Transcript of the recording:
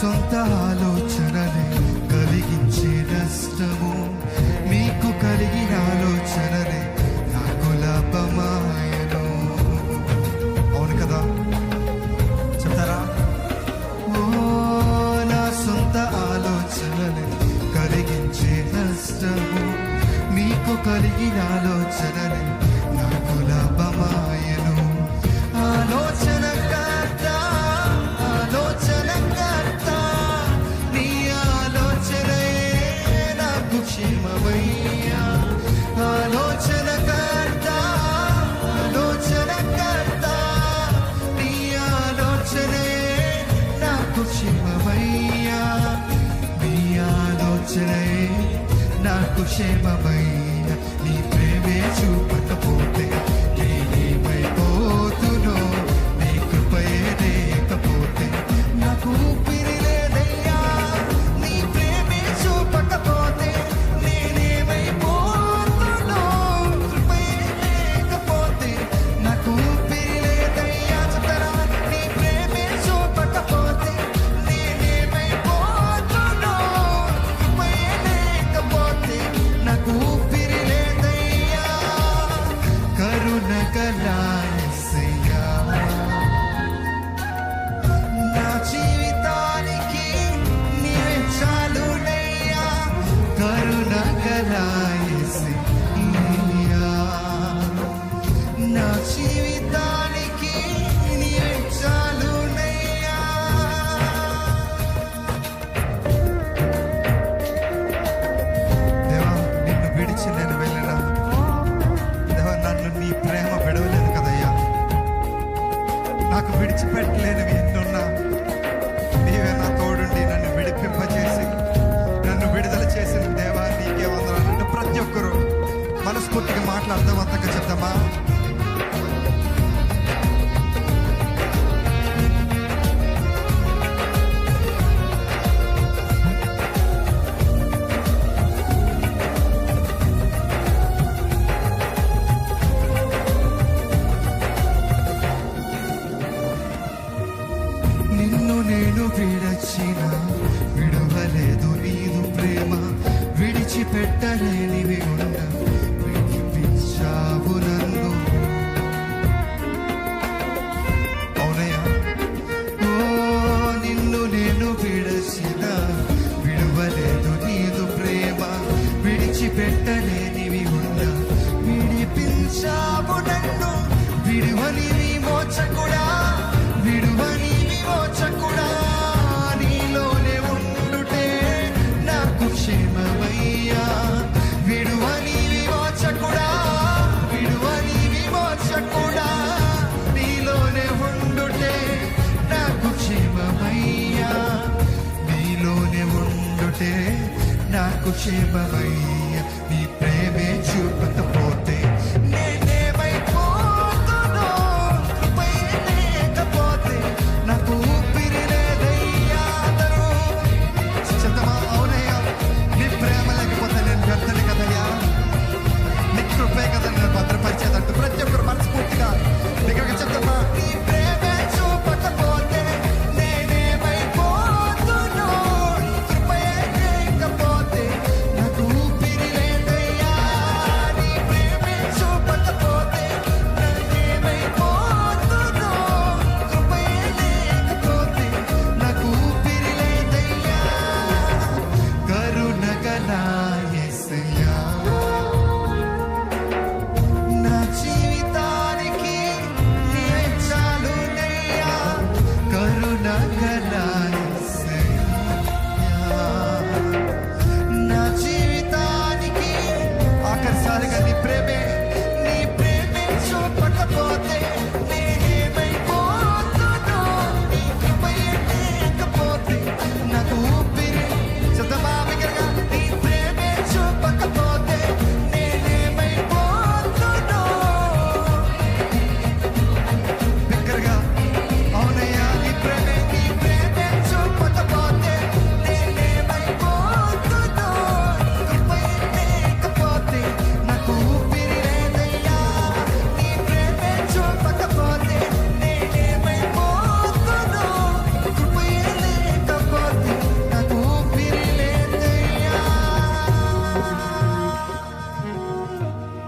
సొంత ఆలోచనలే కలిగించే నష్టము. మీకు కలిగిన ఆలోచనలే నాకు లాభమాయను. అవును కదా? చెప్తారా? ఓ నా సొంత ఆలోచనలే కలిగించే నష్టము. మీకు కలిగిన ఆలోచనలే నాకు లాభమాయను. ఆశ్రయ నాకు క్షేమమయ్యా నీ ప్రేమే చూప నాకు విడిచిపెట్టలేనివి ఎన్నున్నా నీవే నా తోడుండి నన్ను విడిపింపజేసి నన్ను విడుదల చేసిన దేవా నీకే వందనాలంటే ప్రతి ఒక్కరూ మనస్ఫూర్తిగా మాట్లాడదామంతగా చెప్తామా విడచిన విడవలేదు నీదు ప్రేమ విడిచిపెట్టలేనివి ఉన్న విడిపించావు నన్ను. అవునయ్యా. ఓ నిన్ను నేను విడచిన విడవలేదు నీదు ప్రేమ విడిచిపెట్టలేనివి ఉన్న విడిపించావు నన్ను. విడువని విమోచకుడా క్షేమమయ్యా. విడువని విమోచకుడా విడువని విమోచకుడా. నీలోనే ఉండుటే నాకు క్షేమమయ్యా. నీలోనే ఉండుటే నాకు క్షేమమయ్యా.